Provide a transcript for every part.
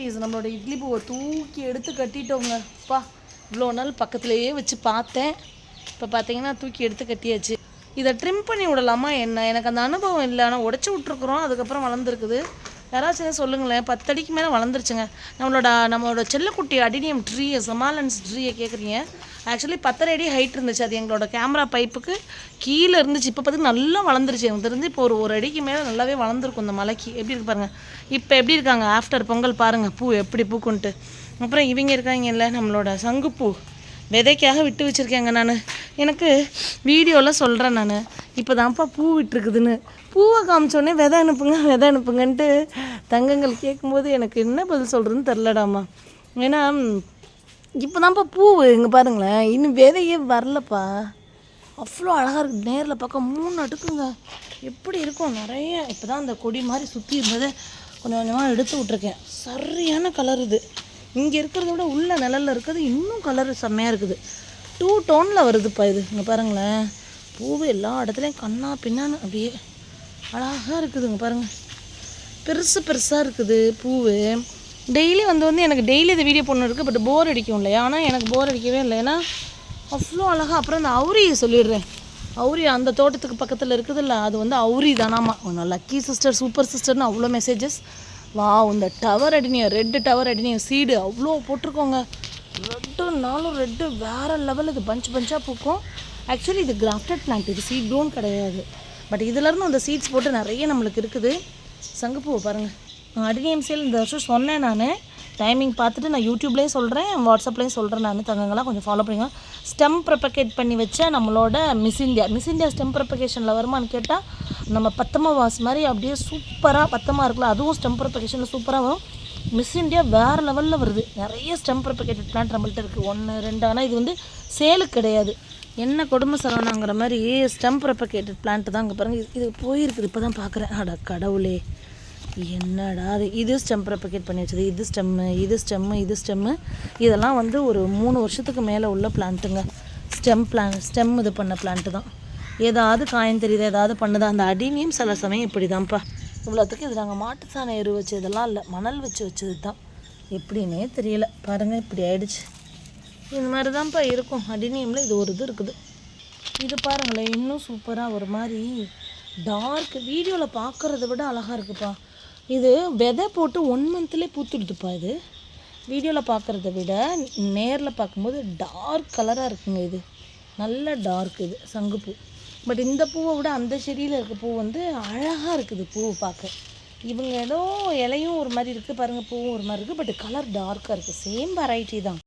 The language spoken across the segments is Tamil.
குட்டீஸ் நம்மளோட இட்லி பூவை தூக்கி எடுத்து கட்டிட்டோங்க. அப்பா இவ்வளோ நாள் பக்கத்துலேயே வச்சு பார்த்தேன். இப்போ பார்த்தீங்கன்னா தூக்கி எடுத்து கட்டியாச்சு. இதை ட்ரிம் பண்ணி விடலாமா என்ன? எனக்கு அந்த அனுபவம் இல்லை. ஆனால் உடச்சி விட்ருக்குறோம் அதுக்கப்புறம் வளர்ந்துருக்குது. யாராச்சும் சொல்லுங்களேன். பத்தடிக்கு மேலே வளர்ந்துருச்சுங்க. நம்மளோட நம்மளோட செல்லக்குட்டி அடினியம் ட்ரீயை சமாலன்ஸ் ட்ரீயை கேட்குறீங்க ஆக்சுவலி பத்தரை அடி ஹைட் இருந்துச்சு அது எங்களோட கேமரா பைப்புக்கு கீழே இருந்துச்சு. இப்போ பார்த்து நல்லா வளர்ந்துருச்சு. எனக்கு தெரிஞ்சு இப்போ ஒரு ஒரு அடிக்கு மேலே நல்லாவே வளர்ந்துருக்கும் இந்த மலைக்கு. எப்படி இருக்கு பாருங்கள் இப்போ எப்படி இருக்காங்க? ஆஃப்டர் பொங்கல் பாருங்கள் பூ எப்படி பூக்குன்ட்டு. அப்புறம் இவங்க இருக்காங்கல்ல நம்மளோட சங்குப்பூ. விதைக்காக விட்டு வச்சுருக்கேங்க நான். எனக்கு வீடியோவில் சொல்கிறேன் நான். இப்போ தான்ப்பா பூ விட்டுருக்குதுன்னு. பூவை காமிச்சோடனே விதை அனுப்புங்க விதை அனுப்புங்கன்ட்டு தங்கங்கள் கேட்கும்போது எனக்கு என்ன பதில் சொல்கிறதுன்னு தெரிலடாமா ஏன்னா இப்போ தான்ப்பா பூ இங்கே பாருங்களேன். இன்னும் விதையே வரலப்பா. அவ்வளோ அழகாக இருக்குது நேரில் பார்க்க மூணு அடுக்குங்க எப்படி இருக்கும்? நிறைய இப்போ தான் அந்த கொடி மாதிரி சுற்றி இருந்ததை கொஞ்சம் கொஞ்சமாக எடுத்து விட்ருக்கேன் சரியான கலர் இது. இங்கே இருக்கிறத விட உள்ள நிழலில் இருக்கிறது இன்னும் கலர் செம்மையாக இருக்குது. டூ டோனில் வருதுப்பா இது. இங்கே பாருங்களேன். பூவு எல்லா இடத்துலையும் கண்ணா பின்னான்னு அப்படியே அழகாக இருக்குதுங்க பாருங்கள் பெருசு பெருசாக இருக்குது பூவு. டெய்லி வந்து வந்து எனக்கு டெய்லி இந்த வீடியோ பொண்ணு இருக்குது பட் போர் அடிக்கும் இல்லையா? ஆனால் எனக்கு போர் அடிக்கவே இல்லை. ஏன்னா அவ்வளோ அழகாக அப்புறம் இந்த அவுரியை சொல்லிடுறேன். அவுரி அந்த தோட்டத்துக்கு பக்கத்தில் இருக்குதுல்ல அது வந்து அவுரி தானாமா லக்கி சிஸ்டர் சூப்பர் சிஸ்டர்னு அவ்வளோ மெசேஜஸ் வா இந்த tower adenium red tower adenium seed அவ்வளோ போட்டிருக்கோங்க. ரெட்டு நாளும் ரெட்டு வேறு லெவல் இது பஞ்ச் பஞ்சாக பூக்கும். ஆக்சுவலி இது கிராஃப்டட் பிளான்ட் இது சீட் க்ரோன் கிடையாது. பட் இதுலேருந்து அந்த சீட்ஸ் போட்டு நிறைய நம்மளுக்கு இருக்குது. சங்குப்பூவை பாருங்கள் அடிஎம்சியில் சேல் இந்த வருஷம் சொன்னேன் நான். டைமிங் பார்த்துட்டு நான் யூடியூப்லேயும் சொல்கிறேன் வாட்ஸ்அப்லேயும் சொல்கிறேன் நான். தங்கங்களாம் கொஞ்சம் ஃபாலோ பண்ணிங்க. ஸ்டெம் ப்ரப்பகேட் பண்ணி வச்ச நம்மளோட Miss India Miss India stem ப்ரப்பகேஷனில் வருமான்னு கேட்டால் நம்ம பத்தமா வாஸ் மாதிரி அப்படியே சூப்பராக பத்தமாக இருக்குல்ல அதுவும் ஸ்டெம் ப்ரப்பகேஷனில் சூப்பராக வரும். மிஸ் இந்தியா வேறு லெவலில் வருது. நிறைய ஸ்டெம் ப்ரப்பகேட்டட் பிளான்ட் நம்மள்ட்ட இருக்குது ஒன்று ரெண்டு ஆனால் இது வந்து சேலுக்கு கிடையாது. என்ன கொடுமை சரவணாங்கிற மாதிரி ஸ்டெம் ப்ரப்பகேட்டட் பிளான்ட் தான் அங்கே பாருங்கள் இது போயிருக்குது இப்போ தான் பார்க்குறேன் அட கடவுளே. என்னடா அது? இது ஸ்டெம் ப்ரப்பகேட் பண்ணி வச்சது இது ஸ்டெம்மு இது ஸ்டெம்மு இது ஸ்டெம்மு இதெல்லாம் வந்து ஒரு மூணு வருஷத்துக்கு மேலே உள்ள பிளான்ட்டுங்க ஸ்டெம் பிளான் ஸ்டெம் இது பண்ண பிளான்ட்டு தான். ஏதாவது காயம் தெரியுது? ஏதாவது பண்ணுதா? அந்த அடினியும் சில சமயம் இப்படி தான்ப்பா இவ்வளோத்துக்கு இது நாங்கள் மாட்டு சாணம் எரு வச்சதெல்லாம் இல்லை மணல் வச்சு வச்சது தான் எப்படின்னே தெரியல. பாருங்கள் இப்படி ஆயிடுச்சு. இந்த மாதிரி தான்ப்பா இருக்கும். அடினியமில் இது ஒரு இது இருக்குது. இது பாருங்களேன் இன்னும் சூப்பராக ஒரு மாதிரி டார்க் வீடியோவில் பார்க்குறத விட அழகாக இருக்குப்பா. இது விதை போட்டு ஒன் மந்த்லேயே பூத்துடுதுப்பா இது. வீடியோவில் பார்க்குறத விட நேரில் பார்க்கும்போது டார்க் கலராக இருக்குங்க இது. நல்ல டார்க் இது சங்குப்பூ பட் இந்த பூவை விட அந்த செடியில் இருக்க பூ வந்து அழகாக இருக்குது பூவை பார்க்க. இவங்க ஏதோ இலையும் ஒரு மாதிரி இருக்குது பாருங்கள் பூவும் ஒரு மாதிரி இருக்குது பட் கலர் டார்க்காக இருக்குது சேம் வெரைட்டி தான்.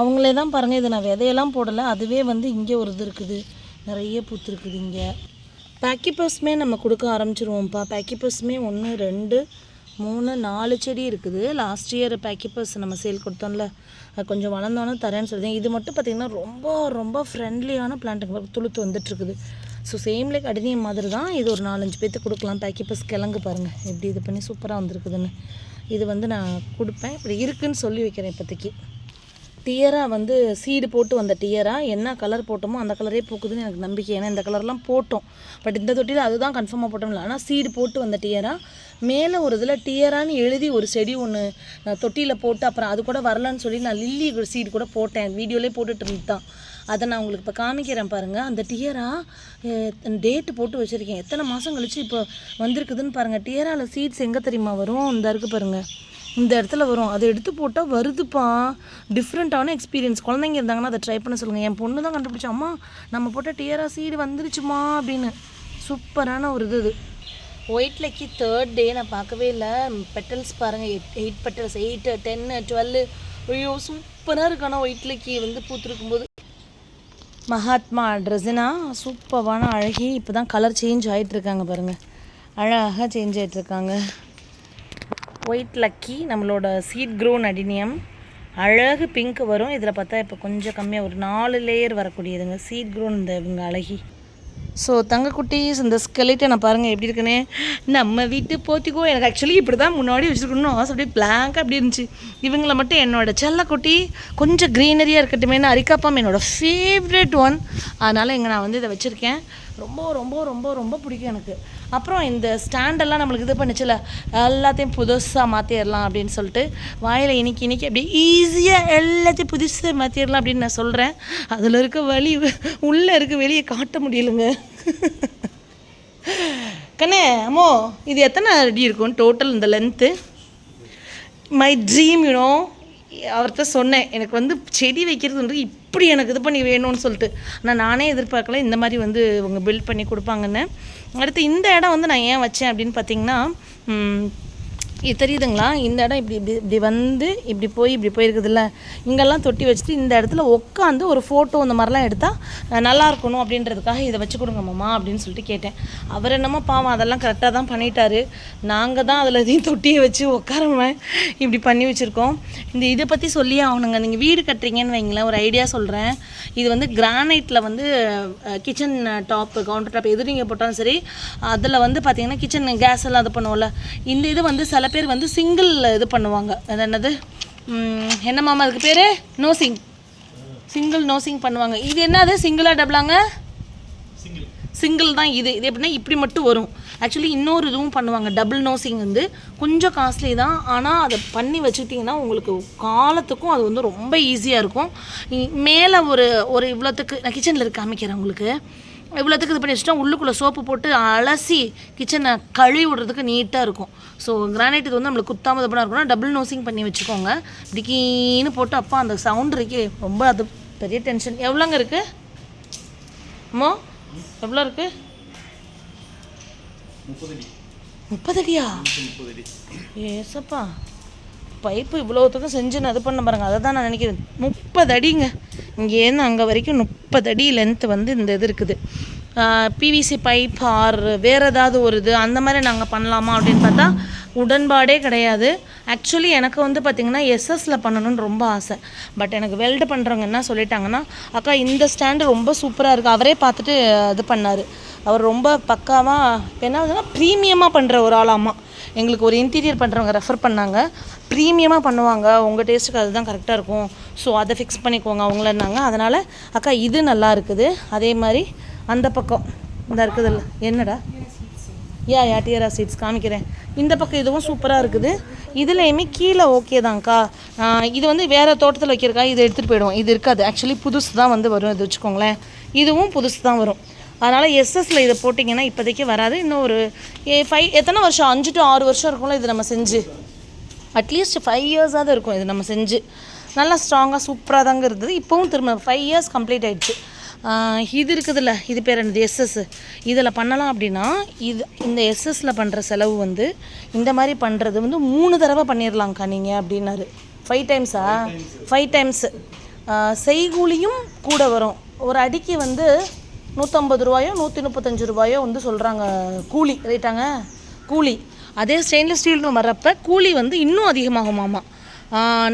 அவங்களே தான் பாருங்கள் இது நான் விதையெல்லாம் போடலை அதுவே வந்து இங்கே ஒரு இது இருக்குது. நிறைய பூத்துருக்குது இங்கே. பேக்கிப்பர்ஸ்மே நம்ம கொடுக்க ஆரம்பிச்சிருவோம்ப்பா. பேக்கிப்பர்ஸ்மே ஒன்று ரெண்டு மூணு நாலு செடி இருக்குது. லாஸ்ட் இயர் பேக்கிப்பர்ஸ் நம்ம சேல் கொடுத்தோம்ல. அது கொஞ்சம் வளர்ந்தோன்னே தரேன்னு சொல்லியிருந்தேன் இது மட்டும் பார்த்திங்கன்னா ரொம்ப ரொம்ப ஃப்ரெண்ட்லியான பிளான்ட்டுங்க துளுத்து வந்துட்டுருக்குது. ஸோ சேம் லைக் அடினியம் மாதிரி தான். இது ஒரு நாலஞ்சு பேர்த்து கொடுக்கலாம். பேக்கிப்பர்ஸ் கிழங்கு பாருங்கள் எப்படி இது பண்ணி சூப்பராக வந்திருக்குதுன்னு. இது வந்து நான் கொடுப்பேன். இப்படி இருக்குதுன்னு சொல்லி வைக்கிறேன் இப்போதைக்கு. டியராக வந்து சீடு போட்டு வந்த டியராக என்ன கலர் போட்டோமோ அந்த கலரே பூக்குதுன்னு எனக்கு நம்பிக்கை. ஏன்னா இந்த கலர்லாம் போட்டோம். பட் இந்த தொட்டியில் அதுதான் கன்ஃபார்மாக போட்டோம்ல. ஆனால் சீடு போட்டு வந்த டியராக மேலே ஒரு இதில் டியரான்னு எழுதி ஒரு செடி ஒன்று நான் தொட்டியில் போட்டு அப்புறம் அது கூட வரலன்னு சொல்லி நான் லில்லி சீடு கூட போட்டேன். வீடியோலேயே போட்டுட்டு இருந்து தான் அதை நான் உங்களுக்கு இப்போ காமிக்கிறேன் பாருங்கள் அந்த டியரா டேட்டு போட்டு வச்சுருக்கேன். எத்தனை மாதம் கழிச்சு இப்போ வந்திருக்குதுன்னு பாருங்கள் டியராவில் சீட்ஸ் எங்கே தெரியுமா வரும்? இந்த இருக்குது பாருங்கள் இந்த இடத்துல வரும். அதை எடுத்து போட்டால் வருதுப்பா. டிஃப்ரெண்ட்டான எக்ஸ்பீரியன்ஸ் குழந்தைங்க இருந்தாங்கன்னா அதை ட்ரை பண்ண சொல்லுங்கள் என் பொண்ணு தான் கண்டுபிடிச்சா அம்மா நம்ம போட்ட டியரா சீடு வந்துருச்சுமா அப்படின்னு. சூப்பரான ஒரு இது இது ஒயிட் லக்கி தேர்ட் டே நான் பார்க்கவே இல்லை. பெட்டல்ஸ் பாருங்கள் eight eight petals eight ten twelve ஐயோ சூப்பராக இருக்கானா ஒயிட் லக்கி வந்து பூத்துருக்கும் போது மகாத்மா ட்ரெஸ்ஸுனா சூப்பரான அழகி. இப்போ தான் கலர் சேஞ்ச் ஆகிட்டு இருக்காங்க பாருங்கள் அழகாக சேஞ்ச் ஆகிட்டு இருக்காங்க. ஒயிட் லக்கி நம்மளோட சீட் க்ரோன் அடினியம் அழகு பிங்க் வரும். இதில் பார்த்தா இப்போ கொஞ்சம் கம்மியாக ஒரு நாலு லேயர் வரக்கூடியதுங்க. சீட் க்ரோன் இந்த இவங்க அழகி. ஸோ தங்கக்குட்டீஸ் இந்த ஸ்கெலிட்டை நான் பாருங்கள் எப்படி இருக்குன்னு. நம்ம வீட்டு போத்திக்கோ எனக்கு ஆக்சுவலி இப்படி தான் முன்னாடி வச்சுருக்கணும் ஆசை. அப்படியே பிளாங்காக அப்படி இருந்துச்சு. இவங்கள மட்டும் என்னோட செல்லக்குட்டி கொஞ்சம் க்ரீனரியாக இருக்கட்டுமேனு அரிக்காப்பாம் என்னோட ஃபேவரட் ஒன் அதனால் இங்கே நான் வந்து இதை வச்சுருக்கேன். ரொம்ப ரொம்ப ரொம்ப ரொம்ப பிடிக்கும் எனக்கு. அப்புறம் இந்த ஸ்டாண்டெல்லாம் நம்மளுக்கு இது பண்ணிச்சுல எல்லாத்தையும் புதுசாக மாற்றிடலாம் அப்படின்னு சொல்லிட்டு வாயில் இன்னைக்கு இன்னைக்கு அப்படியே ஈஸியாக எல்லாத்தையும் புதுசாக மாற்றிடலாம் அப்படின்னு நான் சொல்கிறேன் அதில் இருக்க வழி உள்ளே இருக்க வெளியே காட்ட முடியலங்க. கண்ணே அம்மோ இது எத்தனை அடி இருக்கும் டோட்டல் இந்த லென்த்து மை ட்ரீம் யூனோ அவர்கிட்ட சொன்னேன் எனக்கு வந்து செடி வைக்கிறது இப்படி எனக்கு இது பண்ணி வேணும்னு சொல்லிட்டு. ஆனால் நானே எதிர்பார்க்கல இந்த மாதிரி வந்து இவங்க பில்ட் பண்ணி கொடுப்பாங்கன்னு. அடுத்து இந்த இடம் வந்து நான் ஏன் வச்சேன் அப்படின்னு பார்த்தீங்கன்னா இது தெரியுதுங்களா? இந்த இடம் இப்படி இப்படி இப்படி வந்து இப்படி போய் இப்படி போயிருக்குதுல்ல? இங்கெல்லாம் தொட்டி வச்சுட்டு இந்த இடத்துல உட்காந்து ஒரு ஃபோட்டோ இந்த மாதிரிலாம் எடுத்தால் நல்லா இருக்கணும் அப்படின்றதுக்காக இதை வச்சு கொடுங்க மாமா அப்படின்னு சொல்லிட்டு கேட்டேன். அவர் என்னமோ பாவம் அதெல்லாம் கரெக்டாக தான் பண்ணிட்டாரு. நாங்கள் தான் அதில் இதையும் தொட்டியை வச்சு உட்காரமே இப்படி பண்ணி வச்சுருக்கோம். இந்த இதை பற்றி சொல்லி ஆகணுங்க. நீங்கள் வீடு கட்டுறீங்கன்னு வைங்களேன் ஒரு ஐடியா சொல்கிறேன் இது வந்து கிரானைட்டில் வந்து கிச்சன் டாப்பு கவுண்டர் டாப் எது நீங்கள் போட்டாலும் சரி அதில் வந்து பார்த்தீங்கன்னா கிச்சன் கேஸ் எல்லாம் இது பண்ணுவோம்ல. இந்த இது வந்து சில பேர் வந்து சிங்கிள் இது பண்ணுவாங்க. அது என்னது? என்ன மாமா அதுக்கு பேர்? நோசிங் சிங்கிள் நோசிங் பண்ணுவாங்க. இது என்னது? சிங்கிளா டபுளாங்க சிங்கிள் தான் இது. இது எப்படின்னா இப்படி மட்டும் வரும். ஆக்சுவலி இன்னொரு இதுவும் பண்ணுவாங்க. டபுள் நோசிங் வந்து கொஞ்சம் காஸ்ட்லி தான். ஆனால் அதை பண்ணி வச்சுக்கிட்டிங்கன்னா உங்களுக்கு காலத்துக்கும் அது வந்து ரொம்ப ஈஸியாக இருக்கும். மேலே ஒரு ஒரு இவ்வளோத்துக்கு நான் கிச்சனில் இருக்க காமிக்கிறேன் உங்களுக்கு. இவ்வளோத்துக்கு இது பண்ணி வச்சுட்டா உள்ளுக்குள்ளே சோப்பு போட்டு அலசி கிச்சனை கழுவி விடுறதுக்கு நீட்டாக இருக்கும். ஸோ கிரானைட் இது வந்து நம்மளுக்கு குத்தாம பண்ண இருக்கணும் டபுள் நோசிங் பண்ணி வச்சுக்கோங்க. இப்படிக்கீன்னு போட்டு அப்பா அந்த சவுண்ட் இருக்கே ரொம்ப அது பெரிய டென்ஷன் எவ்வளோங்க இருக்குது அம்மோ எவ்வளோ இருக்குது முப்பது அடியா? ஏசப்பா பைப்பு இவ்வளோத்துக்கும் செஞ்சு நான் இது பண்ண பாருங்க. அதை தான் நான் நினைக்கிறேன். முப்பது அடிங்க. இங்கேருந்து அங்கே வரைக்கும் முப்பது அடி லென்த்து வந்து இந்த இது இருக்குது. பிவிசி பைப் ஆர் வேறு ஏதாவது ஒரு இது அந்த மாதிரி நாங்கள் பண்ணலாமா அப்படின்னு பார்த்தா உடன்பாடே கிடையாது. ஆக்சுவலி எனக்கு வந்து பார்த்திங்கன்னா எஸ்எஸில் பண்ணணும்னு ரொம்ப ஆசை. பட் எனக்கு வெல்டு பண்ணுறவங்க என்ன சொல்லிட்டாங்கன்னா அக்கா இந்த ஸ்டாண்டு ரொம்ப சூப்பராக இருக்குது அவரே பார்த்துட்டு இது பண்ணார். அவர் ரொம்ப பக்காவாக என்ன ஆகுதுன்னா ப்ரீமியமாக பண்ணுற ஒரு ஆளாமா எங்களுக்கு ஒரு இன்டீரியர் பண்ணுறவங்க ரெஃபர் பண்ணாங்க. ப்ரீமியமாக பண்ணுவாங்க. உங்கள் டேஸ்ட்டுக்கு அதுதான் கரெக்டாக இருக்கும். ஸோ அதை ஃபிக்ஸ் பண்ணிக்கோங்க அவங்களன்னாங்க. அதனால் அக்கா இது நல்லா இருக்குது. அதே மாதிரி அந்த பக்கம். இந்த இருக்குதுல்ல என்னடா? யா யா டியரா சீட்ஸ் காமிக்கிறேன். இந்த பக்கம் இதுவும் சூப்பராக இருக்குது. இதுலேயுமே கீழே ஓகே தான்க்கா. இது வந்து வேறு தோட்டத்தில் வைக்கிறக்கா இதை எடுத்துகிட்டு போயிடுவோம். இது இருக்காது. ஆக்சுவலி புதுசு தான் வந்து வரும். இது வச்சுக்கோங்களேன். இதுவும் புதுசு தான் வரும். அதனால் எஸ்எஸ்ல இதை போட்டிங்கன்னா இப்போதைக்கு வராது. இன்னும் ஒரு ஃபைவ் எத்தனை வருஷம்? அஞ்சு டு ஆறு வருஷம் இருக்கும்ல இது நம்ம செஞ்சு. அட்லீஸ்ட் ஃபைவ் இயர்ஸாவது இருக்கும் இது நம்ம செஞ்சு. நல்லா ஸ்ட்ராங்காக சூப்பராக தாங்க இருந்தது. இப்போவும் திரும்ப ஃபைவ் இயர்ஸ் கம்ப்ளீட் ஆயிடுச்சு. ஆஹ் இது இருக்குதுல்ல இது பேர் என்னது? எஸ்எஸ் இதில் பண்ணலாம் அப்படின்னா இது இந்த எஸ்எஸ்ல பண்ணுற செலவு வந்து இந்த மாதிரி பண்ணுறது வந்து மூணு தடவை பண்ணிடலாங்க்கா நீங்கள் அப்படின்னாரு. ஃபைவ் டைம்ஸா ஃபைவ் டைம்ஸு செய்கூலியும் கூட வரும். ஒரு அடிக்கு வந்து நூற்றம்பது ரூபாயோ நூற்றி முப்பத்தஞ்சு ரூபாயோ வந்து சொல்கிறாங்க கூலி. ரைட்டாங்க கூலி. அதே ஸ்டெயின்லெஸ் ஸ்டீல்னு வர்றப்ப கூலி வந்து இன்னும் அதிகமாகுமாமா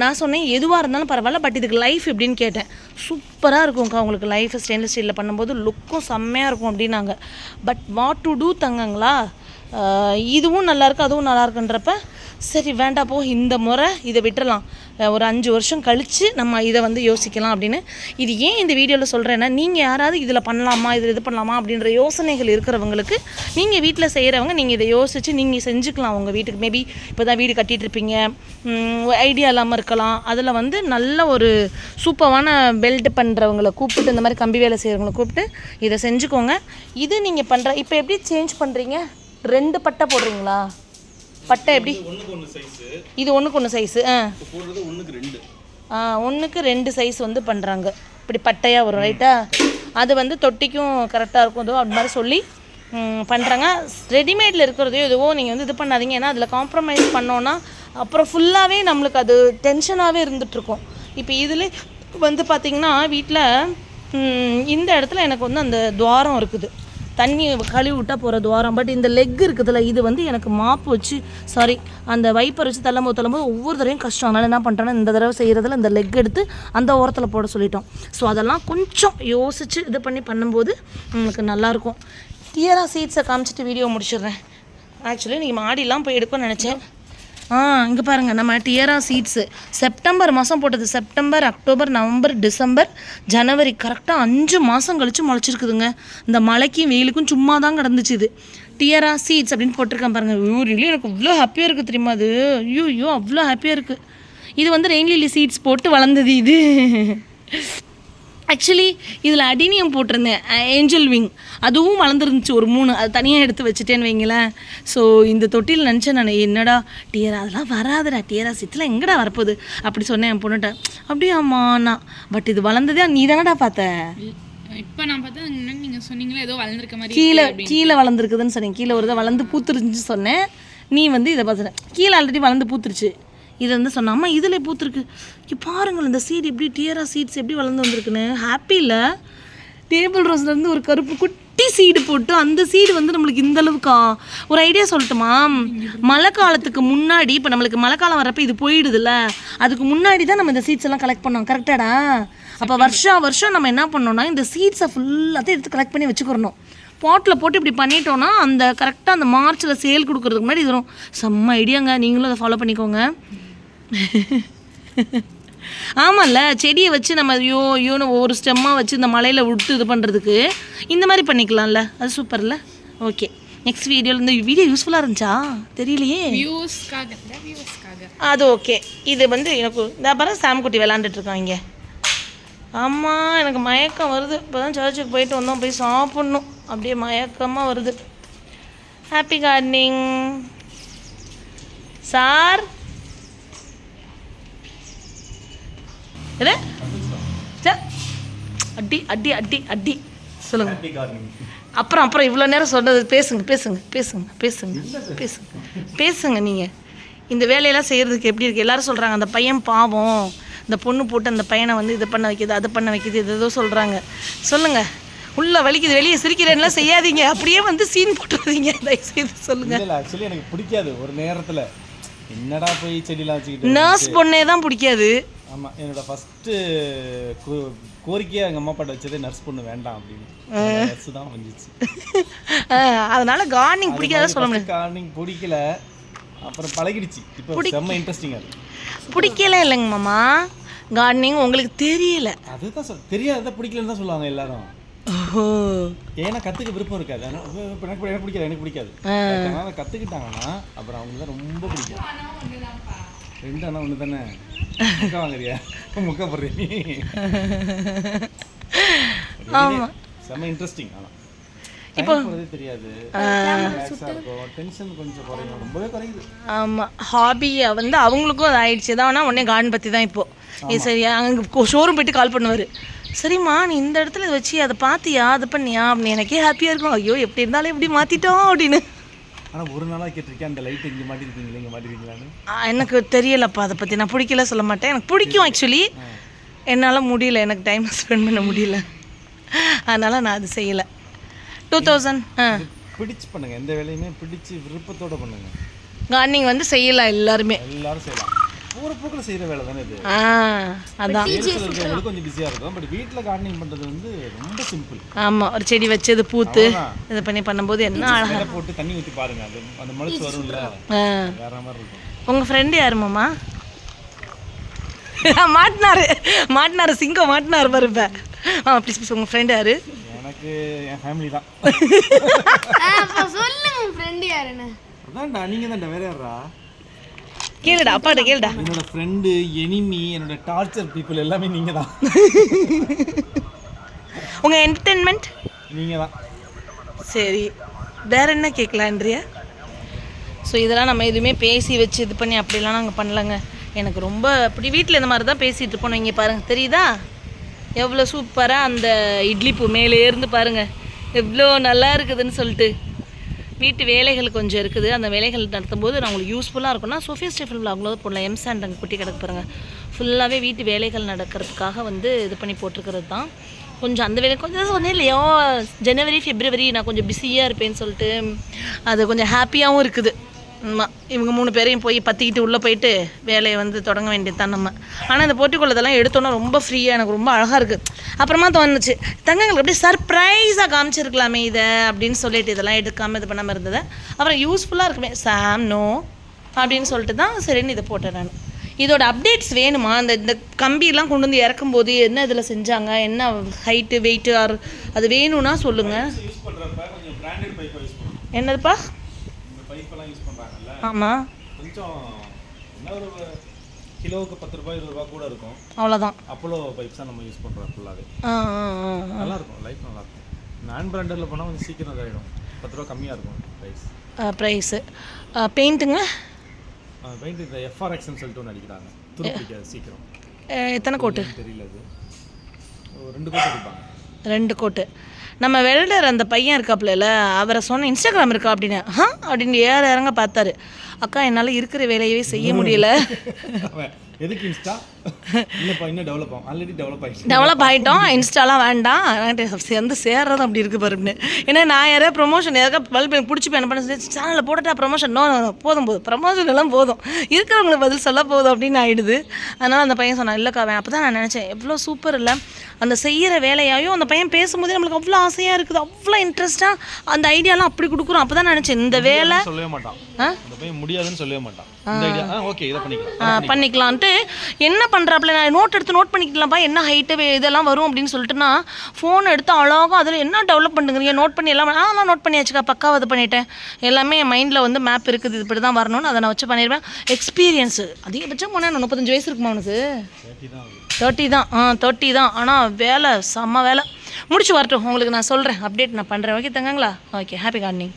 நான் சொன்னேன் எதுவாக இருந்தாலும் பரவாயில்ல பட் இதுக்கு லைஃப் எப்படின்னு கேட்டேன். சூப்பராக இருக்கும்க்கா உங்களுக்கு லைஃப் ஸ்டெயின்லெஸ் ஸ்டீலில் பண்ணும்போது லுக்கும் செம்மையாக இருக்கும் அப்படின்னாங்க. பட் வாட் டு டூ தங்கங்களா? இதுவும் நல்லாயிருக்கு அதுவும் நல்லாயிருக்குன்றப்ப சரி வேண்டாம் போ இந்த முறை இதை விட்டுறலாம். ஒரு அஞ்சு வருஷம் கழித்து நம்ம இதை வந்து யோசிக்கலாம் அப்படின்னு. இது ஏன் இந்த வீடியோவில் சொல்கிறேன்னா நீங்கள் யாராவது இதில் பண்ணலாமா இதில் இது பண்ணலாமா அப்படின்ற யோசனைகள் இருக்கிறவங்களுக்கு நீங்கள் வீட்டில் செய்கிறவங்க நீங்கள் இதை யோசித்து நீங்கள் செஞ்சுக்கலாம் உங்கள் வீட்டுக்கு. மேபி இப்போ தான் வீடு கட்டிகிட்ருப்பீங்க இருப்பீங்க ஐடியா இல்லாமல் இருக்கலாம். அதில் வந்து நல்ல ஒரு சூப்பரான பெல்ட் பண்ணுறவங்கள கூப்பிட்டு இந்த மாதிரி கம்பி வேலை செய்கிறவங்களை கூப்பிட்டு இதை செஞ்சுக்கோங்க. இது நீங்கள் பண்ணுற இப்போ எப்படி சேஞ்ச் பண்ணுறீங்க ரெண்டு பட்டை போடுறீங்களா? பட்டை எப்படி? இது ஒன்றுக்கு ஒன்று சைஸு ஆ. ஆ ஒன்றுக்கு ரெண்டு சைஸ் வந்து பண்ணுறாங்க இப்படி பட்டையாக வரும் ரைட்டா அது வந்து தொட்டிக்கும் கரெக்டாக இருக்கும் இதோ அது மாதிரி சொல்லி பண்ணுறாங்க ரெடிமேடில் இருக்கிறதையோ எதுவோ நீங்கள் வந்து இது பண்ணாதீங்க. ஏன்னா அதில் காம்ப்ரமைஸ் பண்ணோன்னா அப்புறம் ஃபுல்லாகவே நம்மளுக்கு அது டென்ஷனாகவே இருந்துகிட்ருக்கும் இப்போ இதில் வந்து பார்த்திங்கன்னா வீட்டில் இந்த இடத்துல எனக்கு வந்து அந்த துவாரம் இருக்குது. தண்ணி கழுவி விட்டால் போகிற துவாரம். பட் இந்த லெக் இருக்குதுல்ல இது வந்து எனக்கு மாப்பு வச்சு சாரி அந்த வைப்பர் வச்சு தள்ளும்போது தள்ளும்போது ஒவ்வொரு தடவையும் கஷ்டம். அதனால் என்ன பண்ணுறேன்னா இந்த தடவை செய்கிறதுல இந்த லெக் எடுத்து அந்த ஓரத்தில் போட சொல்லிட்டோம். ஸோ அதெல்லாம் கொஞ்சம் யோசித்து இது பண்ணி பண்ணும்போது உங்களுக்கு நல்லாயிருக்கும் கிளியராக சீட்ஸை காமிச்சிட்டு வீடியோ முடிச்சிடுறேன். ஆக்சுவலி நீங்கள் மாடிலாம் போய் எடுக்கணும்னு நினச்சேன். ஆ இங்கே பாருங்கள் நம்ம டியரா சீட்ஸு செப்டம்பர் மாதம் போட்டது. செப்டம்பர் அக்டோபர் நவம்பர் டிசம்பர் ஜனவரி. கரெக்டாக அஞ்சு மாதம் கழித்து முளைச்சிருக்குதுங்க. இந்த மழைக்கும் வெயிலுக்கும் சும்மா தான் கிடந்துச்சு இது. டியரா சீட்ஸ் அப்படின்னு போட்டிருக்கேன் பாருங்கள் ஐயோ எனக்கு அவ்வளோ ஹாப்பியாக இருக்குது தெரியுமா அது? ஐயோ ஐயோ அவ்வளோ ஹாப்பியாக இருக்குது இது வந்து ரெயின் லில்லி சீட்ஸ் போட்டு வளர்ந்தது இது. ஆக்சுவலி இதில் அடினியம் போட்டிருந்தேன். ஏஞ்சல் விங் அதுவும் வளர்ந்துருந்துச்சு ஒரு மூணு. அது தனியாக எடுத்து வச்சுட்டேன்னு வைங்களேன். ஸோ இந்த தொட்டியில் நினச்சேன் நான் என்னடா டியரா அதெல்லாம் வராதுடா டியரா சித்தெலாம் எங்கடா வரப்போகுது? அப்படி சொன்னேன் என் பொண்ணுகிட்ட அப்படியாம்மா நான் பட் இது வளர்ந்ததே நீ தானடா பார்த்த? இப்போ நான் பார்த்தா முன்னாடி நீங்க சொன்னீங்களே ஏதோ வளர்ந்துருக்க மாதிரி கீழே கீழே வளர்ந்துருக்குதுன்னு சொன்னேன். கீழே ஒரு இதை வளர்ந்து பூத்துருந்துச்சு சொன்னேன். நீ வந்து இதை பார்த்துட்ட. கீழே ஆல்ரெடி வளர்ந்து பூத்துருச்சு. இதை வந்து சொன்னால் அம்மா இதில் பூத்துருக்கு? பாருங்கள் இந்த சீட் எப்படி டியரா சீட்ஸ் எப்படி வளர்ந்து வந்திருக்குன்னு. ஹாப்பி இல்லை டேபிள் ரோஸ்லேருந்து ஒரு கருப்பு குட்டி சீடு போட்டு அந்த சீடு வந்து நம்மளுக்கு இந்த அளவுக்கா? ஒரு ஐடியா சொல்லட்டுமா? மழை காலத்துக்கு முன்னாடி இப்போ நம்மளுக்கு மழை காலம் வரப்போ இது போயிடுதுல்ல. அதுக்கு முன்னாடி தான் நம்ம இந்த சீட்ஸ் எல்லாம் கலெக்ட் பண்ணோம். கரெக்டாடா அப்போ வருஷா வருஷம் நம்ம என்ன பண்ணோம்னா இந்த சீட்ஸை ஃபுல்லாத்தையும் எடுத்து கலெக்ட் பண்ணி வச்சுக்கிறணும். பாட்டில் போட்டு இப்படி பண்ணிட்டோன்னா அந்த கரெக்டாக அந்த மார்ச்சில் சேல் கொடுக்கறதுக்கு முன்னாடி இது வரும். செம்ம ஐடியாங்க நீங்களும் அதை ஃபாலோ பண்ணிக்கோங்க. ஆமாம்ல செடியை வச்சு நம்ம ஐயோ ஐயோன்னு ஒரு ஸ்டெம்மாக வச்சு இந்த மலையில் விட்டு இது பண்ணுறதுக்கு இந்த மாதிரி பண்ணிக்கலாம்ல. அது சூப்பர்ல. ஓகே. நெக்ஸ்ட் வீடியோவில் இந்த வீடியோ யூஸ்ஃபுல்லாக இருந்துச்சா? தெரியலையே. அது ஓகே. இது வந்து எனக்கு இந்த பாரு சாம் குட்டி விளாண்டுட்டு இருக்கான் இங்கே. ஆமாம் எனக்கு மயக்கம் வருது. இப்போ தான் சர்ச்சுக்கு போயிட்டு வந்தோம். போய் சாப்பிட்ணும். அப்படியே மயக்கமாக வருது. ஹாப்பி கார்டனிங் சார் என்ன? சார் அடி அடி அடி அடி. சொல்லுங்க. அப்புறம் அப்புறம் இவ்வளோ நேரம் சொன்னது பேசுங்க பேசுங்க பேசுங்க பேசுங்க பேசுங்க. பேசுங்க நீங்கள் இந்த வேலையெல்லாம் செய்கிறதுக்கு எப்படி இருக்குது எல்லாரும் சொல்கிறாங்க அந்த பையன் பாவம். இந்த பொண்ணு போட்டு அந்த பையனை வந்து இது பண்ண வைக்கிது அது பண்ண வைக்கிது இது ஏதோ சொல்கிறாங்க சொல்லுங்கள் உள்ள வலிக்குது வெளியே சிரிக்கிறேன்லாம் செய்யாதீங்க. அப்படியே வந்து சீன் போட்டுறாதீங்க. தயவுசெய்து சொல்லுங்கள் இல்லை ஆக்சுவலி எனக்கு பிடிக்காது. ஒரு நேரத்தில். என்னடா போய் செடியெல்லாம் வச்சுக்கிட்டு நர்ஸ் பொண்ணே தான் பிடிக்காது. ஆமாம் என்னோட ஃபஸ்ட்டு கோரிக்கையை எங்கள் அம்மா அப்பாட்ட வச்சதே நர்ஸ் பொண்ணு வேண்டாம் அப்படின்னு. நர்ஸ் தான் வந்துச்சு. அதனால கார்னிங் பிடிக்காத சொல்ல முடியாது. கார்டனிங் பிடிக்கல. அப்புறம் பழகிடுச்சு. இப்போ செம்ம இன்ட்ரெஸ்டிங்காக இருக்கு பிடிக்கல இல்லைங்க மாமா. கார்டனிங் உங்களுக்கு தெரியல. அதுதான் சொல் தெரியாத பிடிக்கலன்னு தான் சொல்லுவாங்க எல்லாரும். ஏன்னா கற்றுக்க விருப்பம் இருக்காது. எனக்கு பிடிக்காது எனக்கு பிடிக்காது. அதனால கற்றுக்கிட்டாங்கன்னா அப்புறம் அவங்களுக்கு தான் ரொம்ப பிடிக்கும். ரெண்டு அண்ணா ஒன்று தானே முக்கா வாங்குறியா முக்கா போடுறீ ஆமாம் செம்ம இன்ட்ரெஸ்டிங் ஆனால் இப்போ தெரியாது. ஹாபியை வந்து அவங்களுக்கும் அது ஆயிடுச்சு தான் ஆனால் உடனே கார்டன் பற்றி தான் இப்போது இது சரியா அங்கே ஷோரூம் போயிட்டு கால் பண்ணுவார். சரிம்மா நீ இந்த இடத்துல இதை வச்சு அதை பார்த்தியா அது பண்ணியா? அப்படின்னு எனக்கே ஹாப்பியாக இருக்கும். ஐயோ எப்படி இருந்தாலும் எப்படி மாற்றிட்டோம் அப்படின்னு. ஆனால் ஒரு நாளாக கேட்டிருக்கேன் அந்த லைட் இங்கே மாட்டிருக்கீங்களா இங்கே மாட்டிருக்கீங்களான்னு? எனக்கு தெரியலப்பா அதை பற்றி நான் பிடிக்கல சொல்ல மாட்டேன். எனக்கு பிடிக்கும் ஆக்சுவலி என்னால் முடியல எனக்கு டைம் ஸ்பெண்ட் பண்ண முடியல. அதனால் நான் அது செய்யலை. டூ தௌசண்ட் ஆ. பிடிச்சு பண்ணுங்க எந்த வேலையுமே பிடிச்சு விருப்பத்தோட பண்ணுங்க. கார்டனிங் வந்து செய்யலாம் எல்லாருமே. எல்லாரும் செய்யலாம். போகிற போக்கில் செய்கிற வேலை தானே இது? ஆ அதான். கொஞ்சம் பிஸியாக இருக்கும். பட் வீட்டில் கார்டனிங் பண்ணுறது வந்து ரொம்ப சிம்பிள் ஆமாம் ஒரு செடி வச்சு அது பூத்து இது பண்ணி பண்ணும்போது என்ன அழகா விதை போட்டு தண்ணி ஊற்றி பாருங்க. அது அந்த முளைச்சு வரும்ல. வேற மாதிரி இருக்கும். உங்கள் ஃப்ரெண்டு யார் மாமா? மாட்டினாரு. மாட்டினாரு சிங்கம் மாட்டினாரு பாரு இப்போ. ஆ ப்ளீஸ் ப்ளீஸ் உங்கள் ஃப்ரெண்டு யாரு? எனக்கு என் ஃபேமிலி தான். அப்ப சொல்லுங்க ஃப்ரெண்டு யாருன்னு. அதான்டா நீங்கள் தான்டா வேற யாரா கேளுடா அப்பாட்ட கேளுடா. என்னோட ஃப்ரெண்டு எனிமி என்னோட டார்ச்சர் பீப்புள் எல்லாமே நீங்கள் தான் உங்கள் என்டர்டெயின்மெண்ட் நீங்கள் தான் சரி வேற என்ன கேட்கலான்றியா ஸோ இதெல்லாம் நம்ம எதுவுமே பேசி வச்சு இது பண்ணி அப்படிலாம் நாங்கள் பண்ணலங்க. எனக்கு ரொம்ப அப்படி வீட்டில் இந்த மாதிரி தான் பேசிகிட்டு இருப்போம் இங்கே பாருங்கள் தெரியுதா? எவ்வளோ சூப்பராக அந்த இட்லி பூ மேலே இருந்து பாருங்கள் எவ்வளோ நல்லா இருக்குதுன்னு சொல்லிட்டு. வீட்டு வேலைகள் கொஞ்சம் இருக்குது. அந்த வேலைகள் நடத்தும்போது நான் உங்களுக்கு யூஸ்ஃபுல்லாக இருக்கும்னா சோஃபியா ஸ்டெஃபில் விளாக்ல போடலாம். எம் சாண்ட் அங்கே குட்டி கிடக்கு பாருங்கள் ஃபுல்லாகவே வீட்டு வேலைகள் நடக்கிறதுக்காக வந்து இது பண்ணி போட்டிருக்கிறது தான். கொஞ்சம் அந்த வேலை கொஞ்சம் சொன்னேன் இல்லையோ? ஜனவரி ஃபெப்ரவரி நான் கொஞ்சம் பிஸியாக இருப்பேன்னு சொல்லிட்டு அது கொஞ்சம் ஹாப்பியாகவும் இருக்குது. ஆமாம் இவங்க மூணு பேரையும் போய் பற்றிக்கிட்டு உள்ளே போயிட்டு வேலையை வந்து தொடங்க வேண்டியது தான் நம்ம. ஆனால் இந்த போட்டிக்குள்ளதெல்லாம் எடுத்தோன்னா ரொம்ப ஃப்ரீயாக எனக்கு ரொம்ப அழகாக இருக்குது அப்புறமா தோணுச்சு தங்கங்களுக்கு அப்படியே சர்ப்ரைஸாக காமிச்சிருக்கலாமே இதை அப்படின்னு சொல்லிட்டு இதெல்லாம் எடுக்காமல் இது பண்ணாமல் இருந்தது. அப்புறம் யூஸ்ஃபுல்லாக இருக்குமே. சாம் நோ அப்படின்னு சொல்லிட்டு தான் சரின்னு இதை போட்டேன் நான். இதோட அப்டேட்ஸ் வேணுமா? அந்த இந்த கம்பியெல்லாம் கொண்டு வந்து இறக்கும்போது என்ன இதில் செஞ்சாங்க? என்ன ஹைட்டு வெயிட்டு ஆர் அது வேணும்னா சொல்லுங்கள் என்னதுப்பா? இந்த பைப்பெல்லாம் யூஸ் பண்ணுறாங்கல்ல ஆமாம் கொஞ்சம் என்ன ஒரு கிலோவுக்கு பத்து ரூபாய் இருபது ரூபாய் கூட இருக்கும். அவ்வளோதான் அப்போலோ பைப்ஸ் தான் நம்ம யூஸ் பண்ணுறோம் ஃபுல்லாகவே நல்லா இருக்கும். லைஃப் நல்லா இருக்கும். நான் பிராண்டரில் போனால் கொஞ்சம் சீக்கிரம் இதாகிடும் பத்து ரூபா கம்மியாக இருக்கும் ப்ரைஸ் ப்ரைஸு பெயிண்ட்டுங்க பெயிண்ட் இந்த எஃப்ஆர்எக்ஸ்னு சொல்லிட்டு ஒன்று அடிக்கிறாங்க. துரு பிடிக்காது சீக்கிரம் எத்தனை கோட்டு? தெரியல அது. ரெண்டு கோட் அடிப்பாங்க. ரெண்டு கோட்டு. நம்ம வெல்டர் அந்த பையன் இருக்காப்புல அவரை சொன்ன இன்ஸ்டாகிராம் இருக்கா அப்படின்னு ஆ அப்படின்னு ஏற இறங்க பார்த்தாரு. அக்கா என்னால் இருக்கிற வேலையவே செய்ய முடியல. எதுக்கு இன்ஸ்டா இல்லைப்பா இன்னும் டெவலப் ஆகும். ஆல்ரெடி டெவலப் ஆகிடுச்சு டெவலப் ஆகிட்டோம் இன்ஸ்டாலாம் வேண்டாம். சேர்ந்து சேர்றது அப்படி இருக்குது பாருன்னு ஏன்னா நான் யாராவது ப்ரொமோஷன் யாராவது பல்ப் எனக்கு பிடிச்சி என்ன பண்ண சேனலில் போட்டுட்டா ப்ரொமோஷன் நோ போதும் போதும். ப்ரமோஷன் எல்லாம் போதும். இருக்கிறவங்களுக்கு பதில் சொல்ல போதும் அப்படின்னு ஆயிடுது. அதனால் அந்த பையன் சொன்னான் இல்லைக்கா அவன் அப்போ தான் நான் நினச்சேன். எவ்வளோ சூப்பர் இல்லை. அந்த செய்கிற வேலையாயும் அந்த பையன் பேசும்போதே நம்மளுக்கு அவ்வளோ ஆசையாக இருக்குது. அவ்வளோ இன்ட்ரெஸ்ட்டாக அந்த ஐடியாலாம் அப்படி கொடுக்குறோம் அப்போ தான் நினச்சேன். இந்த வேலை சொல்லவே மாட்டான். ஆ? அந்த பையன் முடியாதுன்னு சொல்லவே மாட்டான். இந்த ஐடியா ஆ ஓகே இதை பண்ணிக்கலாம். ஆ, பண்ணிக்கலான்ட்டு என்ன பண்ணுறாப்புல நான் நோட் எடுத்து நோட் பண்ணிக்கலாம்ப்பா என்ன ஹைட்டு இதெல்லாம் வரும் அப்படின்னு சொல்லிட்டுனா ஃபோன் எடுத்து அழகாக அதில் என்ன டெவலப் பண்ணுறீங்க நோட் பண்ணி எல்லாம் ஆ நான் நோட் பண்ணியாச்சுக்கா பக்காவா இது பண்ணிட்டேன். எல்லாமே என் மைண்டில் வந்து மேப் இருக்குது இது இப்படி தான் வரணும்னு அதை நான் வச்சு பண்ணிடுவேன். எக்ஸ்பீரியன்ஸு அதிகபட்சம் போனால் முப்பத்தஞ்சு வயசு இருக்குமா அவனுக்கு தேர்ட்டி தான் ஆகுது. தேர்ட்டி தான். ஆ தேர்ட்டி தான். ஆனால் வேலை செம்ம வேலை. முடிச்சு வரட்டும் உங்களுக்கு நான் சொல்கிறேன் அப்டேட் நான் பண்ணுறேன் ஓகே தங்கங்களா? Okay happy gardening